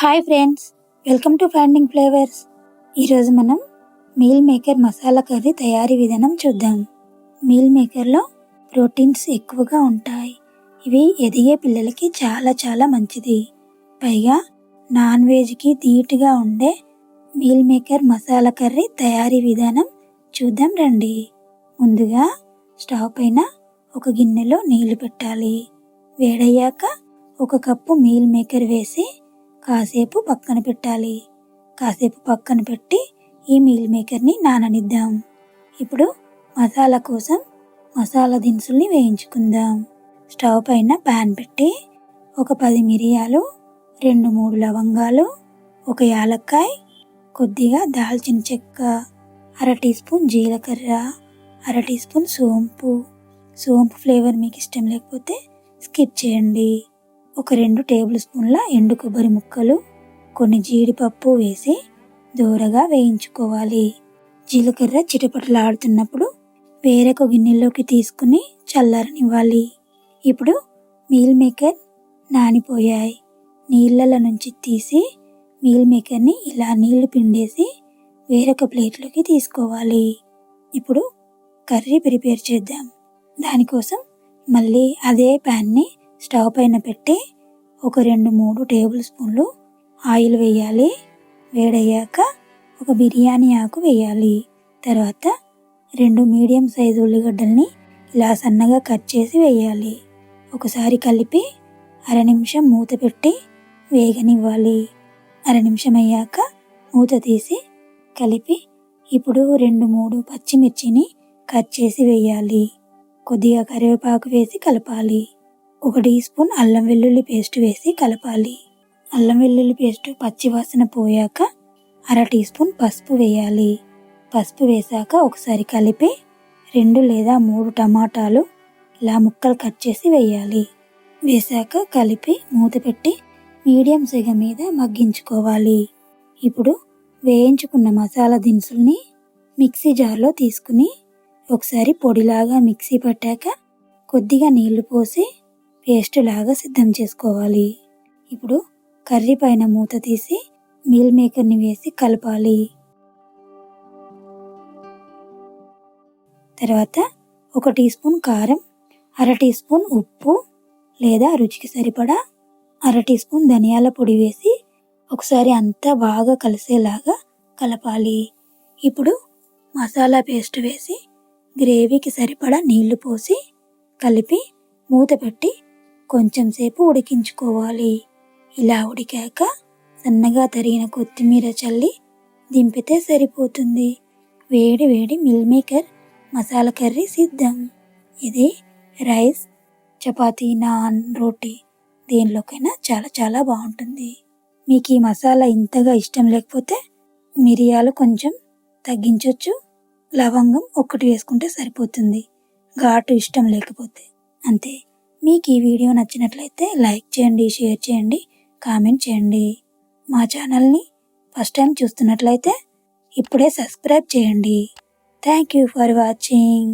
Hi friends welcome to finding flavours ఈరోజు మనం meal maker masala curry తయారీ విధానం చూద్దాం. మీల్ మేకర్లో ప్రోటీన్స్ ఎక్కువగా ఉంటాయి. ఇవి ఎదిగే పిల్లలకి చాలా చాలా మంచిది. పైగా నాన్ వెజ్కి ధీటుగా ఉండే మీల్ మేకర్ మసాలా కర్రీ తయారీ విధానం చూద్దాం రండి. ముందుగా స్టవ్ పైన ఒక గిన్నెలో నీళ్ళు పెట్టాలి. వేడయ్యాక ఒక కప్పు మీల్ మేకర్ వేసి కాసేపు పక్కన పెట్టాలి. కాసేపు పక్కన పెట్టి ఈ మీల్ మేకర్ని నాననిద్దాం. ఇప్పుడు మసాలా కోసం మసాలా దినుసుల్ని వేయించుకుందాం. స్టవ్ పైన ప్యాన్ పెట్టి ఒక పది మిరియాలు రెండు మూడు లవంగాలు ఒక యాలక్కాయ కొద్దిగా దాల్చిన చెక్క అర టీ స్పూన్ జీలకర్ర అర టీ స్పూన్ సోంపు. సోంపు ఫ్లేవర్ మీకు ఇష్టం లేకపోతే స్కిప్ చేయండి. ఒక రెండు టేబుల్ స్పూన్ల ఎండు కొబ్బరి ముక్కలు కొన్ని జీడిపప్పు వేసి దూరగా వేయించుకోవాలి. జీలకర్ర చిటపటలాడుతున్నప్పుడు వేరొక గిన్నెలోకి తీసుకుని చల్లారనివ్వాలి. ఇప్పుడు మీల్ మేకర్ నానిపోయాయి. నీళ్ళల నుంచి తీసి మీల్ మేకర్ని ఇలా నీళ్ళు పిండేసి వేరొక ప్లేట్లోకి తీసుకోవాలి. ఇప్పుడు కర్రీ ప్రిపేర్ చేద్దాం. దానికోసం మళ్ళీ అదే ప్యాన్ని స్టవ్ పైన పెట్టి ఒక రెండు మూడు టేబుల్ స్పూన్లు ఆయిల్ వేయాలి. వేడయ్యాక ఒక బిర్యానీ ఆకు వేయాలి. తర్వాత రెండు మీడియం సైజు ఉల్లిగడ్డల్ని ఇలా సన్నగా కట్ చేసి వేయాలి. ఒకసారి కలిపి అర నిమిషం మూత పెట్టి వేగనివ్వాలి. అర నిమిషం అయ్యాక మూత తీసి కలిపి ఇప్పుడు రెండు మూడు పచ్చిమిర్చిని కట్ చేసి వేయాలి. కొద్దిగా కరివేపాకు వేసి కలపాలి. ఒక టీ స్పూన్ అల్లం వెల్లుల్లి పేస్ట్ వేసి కలపాలి. అల్లం వెల్లుల్లి పేస్ట్ పచ్చివాసన పోయాక అర టీ స్పూన్ పసుపు వేయాలి. పసుపు వేశాక ఒకసారి కలిపి రెండు లేదా మూడు టమాటాలు ఇలా ముక్కలు కట్ చేసి వేయాలి. వేశాక కలిపి మూత పెట్టి మీడియం సెగ మీద మగ్గించుకోవాలి. ఇప్పుడు వేయించుకున్న మసాలా దినుసుల్ని మిక్సీ జార్లో తీసుకుని ఒకసారి పొడిలాగా మిక్సీ పట్టాక కొద్దిగా నీళ్ళు పోసి పేస్ట్ లాగా సిద్ధం చేసుకోవాలి. ఇప్పుడు కర్రీ పైన మూత తీసి మీల్ మేకర్ని వేసి కలపాలి. తర్వాత ఒక టీ స్పూన్ కారం అర టీ స్పూన్ ఉప్పు లేదా రుచికి సరిపడా అర టీ స్పూన్ ధనియాల పొడి వేసి ఒకసారి అంతా బాగా కలిసేలాగా కలపాలి. ఇప్పుడు మసాలా పేస్ట్ వేసి గ్రేవీకి సరిపడా నీళ్ళు పోసి కలిపి మూత పెట్టి కొంచెం సేపు ఉడికించుకోవాలి. ఇలా ఉడికాక సన్నగా తరిగిన కొత్తిమీర చల్లి దింపితే సరిపోతుంది. వేడి వేడి మిల్ మేకర్ మసాలా కర్రీ సిద్ధం. ఇది రైస్ చపాతీ నాన్ రోటీ దేనిలోకైనా చాలా చాలా బాగుంటుంది. మీకు ఈ మసాలా ఇంతగా ఇష్టం లేకపోతే మిరియాలు కొంచెం తగ్గించవచ్చు లవంగం ఒక్కటి వేసుకుంటే సరిపోతుంది. ఘాటు ఇష్టం లేకపోతే. అంతే. మీకు ఈ వీడియో నచ్చినట్లయితే లైక్ చేయండి షేర్ చేయండి కామెంట్ చేయండి. మా ఛానల్ని ఫస్ట్ టైం చూస్తున్నట్లయితే ఇప్పుడే సబ్స్క్రైబ్ చేయండి. Thank you for watching